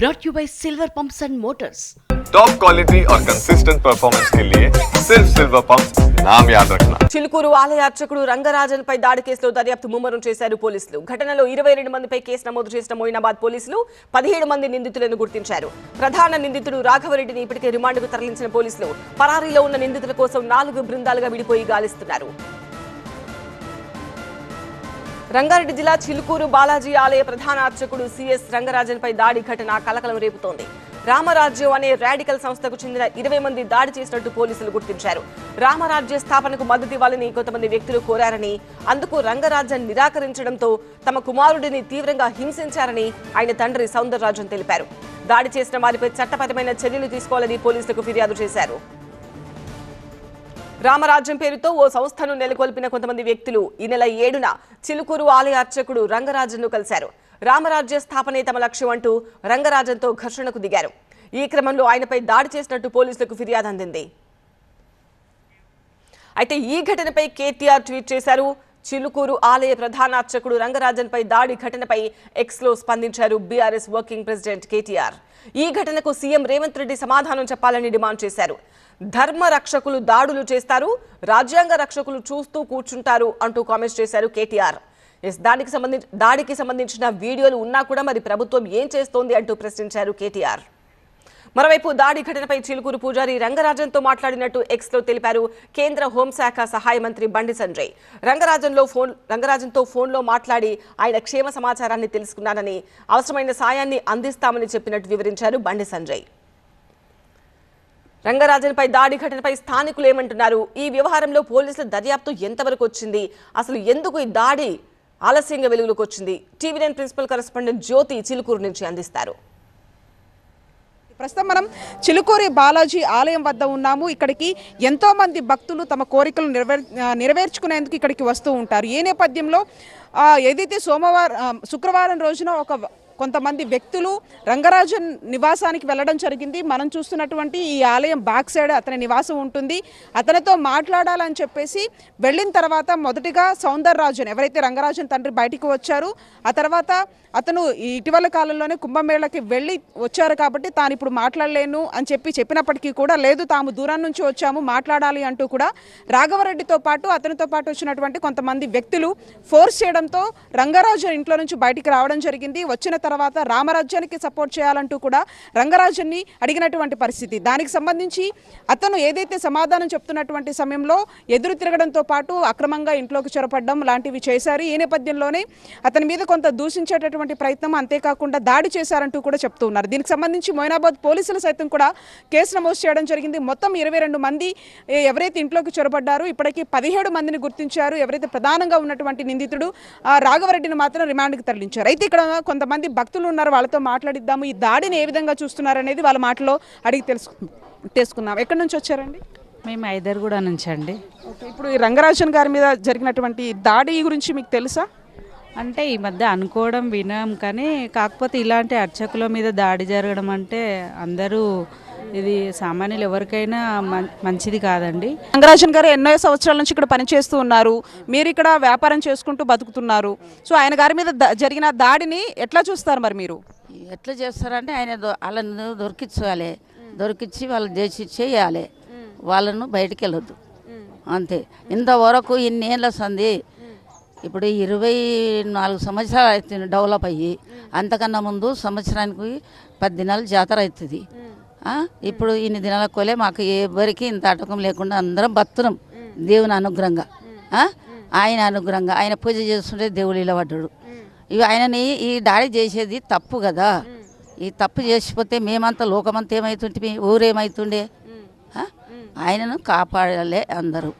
brought you by Silver Pumps and Motors. Top quality और consistent performance के लिए सिर्फ सिल्वर पंप नाम याद रखना చిలుకూరు ఆలయ అర్చకుడు రంగరాజన్ పై దాడి కేసులో దర్యాప్తు ముమ్మరం చేశారు పోలీసులు ఘటనలో ఇరవై రెండు మందిపై కేసు నమోదు చేసిన మొయినాబాద్ పోలీసులు పదిహేడు మంది నిందితులను గుర్తించారు ప్రధాన నిందితుడు రాఘవరెడ్డిని ఇప్పటికే రిమాండ్కు తరలించిన పోలీసులు పరారీలో ఉన్న నిందితుల కోసం నాలుగు బృందాలుగా విడిపోయి గాలిస్తున్నారు రంగారెడ్డి జిల్లా చిలుకూరు బాలాజీ ఆలయ ప్రధాన అర్చకుడు సిఎస్ రంగరాజన్పై దాడి ఘటన కలకలం రేపుతోంది. రామరాజ్యం అనే రాడికల్ సంస్థకు చెందిన ఇరవై మంది దాడి చేసినట్టు పోలీసులు గుర్తించారు. రామరాజ్య స్థాపనకు మద్దతు ఇవ్వాలని కొంతమంది వ్యక్తులు కోరారని అందుకు రంగరాజన్ నిరాకరించడంతో తమ కుమారుడిని తీవ్రంగా హింసించారని ఆయన తండ్రి సౌందరరాజన్ తెలిపారు. దాడి చేసిన వారిపై చట్టపరమైన చర్యలు తీసుకోవాలని పోలీసులకు ఫిర్యాదు చేశారు. రామరాజ్యం పేరుతో ఓ సంస్థను నెలకొల్పిన కొంతమంది వ్యక్తులు ఈ నెల ఏడున చిలుకూరు ఆలయ అర్చకుడు రంగరాజన్ను కలిశారు. రామరాజ్య స్థాపనే తమ లక్ష్యం అంటూ రంగరాజన్తో ఘర్షణకు దిగారు. ఈ క్రమంలో ఆయనపై దాడి చేసినట్టు పోలీసులకు ఫిర్యాదు అందింది. అయితే ఈ ఘటనపై కేటీఆర్ ట్వీట్ చేశారు. చిలుకూరు ఆలయ ప్రధాన అర్చకుడు రంగరాజన్ పై దాడి ఘటనపై ఎక్స్లో స్పందించారు బీఆర్ఎస్ వర్కింగ్ ప్రెసిడెంట్ కేటీఆర్. ఈ ఘటనకు సీఎం రేవంత్ రెడ్డి సమాధానం చెప్పాలని డిమాండ్ చేశారు. ధర్మ రక్షకులు దాడులు చేస్తారు రాజ్యాంగ రక్షకులు చూస్తూ కూర్చుంటారు అంటూ కామెంట్స్ చేశారు కేటీఆర్. ఎస్ దానికి సంబంధించి దాడికి సంబంధించిన వీడియోలు ఉన్నా కూడా మరి ప్రభుత్వం ఏం చేస్తోంది అంటూ ప్రశ్నించారు కేటీఆర్. మరోవైపు దాడి ఘటనపై చిలుకూరు పూజారి రంగరాజన్తో మాట్లాడినట్టు ఎక్స్లో తెలిపారు కేంద్ర హోంశాఖ సహాయ మంత్రి బండి సంజయ్. రంగరాజన్లో ఫోన్ రంగరాజన్తో ఫోన్లో మాట్లాడి ఆయన క్షేమ సమాచారాన్ని తెలుసుకున్నానని అవసరమైన సాయాన్ని అందిస్తామని చెప్పినట్టు వివరించారు బండి సంజయ్. రంగరాజన్పై దాడి ఘటనపై స్థానికులు ఏమంటున్నారు? ఈ వ్యవహారంలో పోలీసుల దర్యాప్తు ఎంతవరకు వచ్చింది? అసలు ఎందుకు ఈ దాడి ఆలస్యంగా వెలుగులోకి వచ్చింది? TV nine principal correspondent Jyothi Chilukur నుంచి అందిస్తారు. ప్రస్తుతం మనం చిలుకూరి బాలాజీ ఆలయం వద్ద ఉన్నాము. ఇక్కడికి ఎంతో మంది భక్తులు తమ కోరికలు నెరవేర్ నెరవేర్చుకునేందుకు ఇక్కడికి వస్తూ ఉంటారు. ఈ నేపథ్యంలో ఏదైతే సోమవారం శుక్రవారం రోజున ఒక కొంతమంది వ్యక్తులు రంగరాజన్ నివాసానికి వెళ్ళడం జరిగింది. మనం చూస్తున్నటువంటి ఈ ఆలయం బ్యాక్ సైడ్ అతని నివాసం ఉంటుంది. అతనితో మాట్లాడాలని చెప్పేసి వెళ్ళిన తర్వాత మొదటిగా సౌందరరాజన్ ఎవరైతే రంగరాజన్ తండ్రి బయటికి వచ్చారు ఆ తర్వాత అతను ఈ ఇటీవల కాలంలోనే కుంభమేళకి వెళ్ళి వచ్చారు కాబట్టి తాను ఇప్పుడు మాట్లాడలేను అని చెప్పి చెప్పినప్పటికీ కూడా లేదు తాము దూరం నుంచి వచ్చాము మాట్లాడాలి అంటూ కూడా రాఘవరెడ్డితో పాటు అతనితో పాటు వచ్చినటువంటి కొంతమంది వ్యక్తులు ఫోర్స్ చేయడంతో రంగరాజన్ ఇంట్లో నుంచి బయటికి రావడం జరిగింది. వచ్చిన తర్వాత రామరాజ్యానికి సపోర్ట్ చేయాలంటూ కూడా రంగరాజన్ని అడిగినటువంటి పరిస్థితి. దానికి సంబంధించి అతను ఏదైతే సమాధానం చెప్తున్నటువంటి సమయంలో ఎదురు తిరగడంతో పాటు అక్రమంగా ఇంట్లోకి చొరపడడం లాంటివి చేశారు. ఈ నేపథ్యంలోనే అతని మీద కొంత దూషించేటటువంటి ప్రయత్నం అంతేకాకుండా దాడి చేశారంటూ కూడా చెప్తూ ఉన్నారు. దీనికి సంబంధించి మొయినాబాద్ పోలీసులు సైతం కూడా కేసు నమోదు చేయడం జరిగింది. మొత్తం ఇరవై రెండు మంది ఎవరైతే ఇంట్లోకి చొరబడ్డారో ఇప్పటికీ పదిహేడు మందిని గుర్తించారు. ఎవరైతే ప్రధానంగా ఉన్నటువంటి నిందితుడు ఆ, రాఘవరెడ్డిని మాత్రం రిమాండ్కి తరలించారు. అయితే ఇక్కడ కొంతమంది భక్తులు ఉన్నారు వాళ్ళతో మాట్లాడిద్దాము. ఈ దాడిని ఏ విధంగా చూస్తున్నారు అనేది వాళ్ళ మాటలో అడిగి తెలుసు తెలుసుకుందాం. ఎక్కడి నుంచి వచ్చారండి? మేము ఐదరుగుడ నుంచి అండి. ఇప్పుడు ఈ రంగరాజన్ గారి మీద జరిగినటువంటి దాడి గురించి మీకు తెలుసా? అంటే ఈ మధ్య అనుకోవడం వినాం కానీ కాకపోతే ఇలాంటి అర్చకుల మీద దాడి జరగడం అంటే అందరూ ఇది సామాన్యులు ఎవరికైనా మం- మంచిది కాదండి. రంగరాజన్ గారు ఎన్నో సంవత్సరాల నుంచి ఇక్కడ పనిచేస్తూ ఉన్నారు. మీరు ఇక్కడ వ్యాపారం చేసుకుంటూ బతుకుతున్నారు. సో ఆయన గారి మీద జరిగిన దాడిని ఎట్లా చూస్తారు మరి మీరు? ఎట్లా చేస్తారంటే ఆయన వాళ్ళను దొరికించాలి. దొరికించి వాళ్ళు చేసి చేయాలి. వాళ్ళను బయటికి వెళ్ళొద్దు. అంతే. ఇంతవరకు ఇన్నేళ్ళ సంది ఇప్పుడు ఇరవై నాలుగు సంవత్సరాలు అవుతుంది డెవలప్ అయ్యి. అంతకన్నా ముందు సంవత్సరానికి పది దినాలు జాతర అవుతుంది? ఇప్పుడు ఇన్ని దినాల కోలే మాకు ఎవరికి ఇంత ఆటకం లేకుండా అందరం బతున్నాం దేవుని అనుగ్రహంగా? ఆయన అనుగ్రహంగా. ఆయన పూజ చేస్తుంటే దేవుడు ఇలా పడ్డాడు ఇవి ఆయనని ఈ దాడి చేసేది తప్పు కదా. ఈ తప్పు చేసిపోతే మేమంతా లోకమంతా ఏమవుతుంటే ఊరేమవుతుండే? ఆయనను కాపాడాలి అందరూ.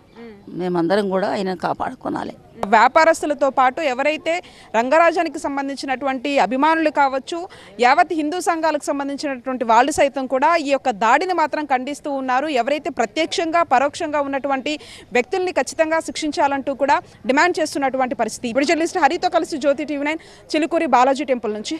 మేమందరం కూడా ఆయన కాపాడుకోనాలి. వ్యాపారస్తులతో పాటు ఎవరైతే రంగరాజానికి సంబంధించినటువంటి అభిమానులు కావచ్చు యావత్ హిందూ సంఘాలకు సంబంధించినటువంటి వాళ్ళు సైతం కూడా ఈ యొక్క దాడిని మాత్రం ఖండిస్తూ ఉన్నారు. ఎవరైతే ప్రత్యక్షంగా పరోక్షంగా ఉన్నటువంటి వ్యక్తుల్ని ఖచ్చితంగా శిక్షించాలంటూ కూడా డిమాండ్ చేస్తున్నటువంటి పరిస్థితి. ఇప్పుడు జర్నలిస్ట్ హరితో కలిసి Jyothi TV nine Chilukuri Balaji temple నుంచి.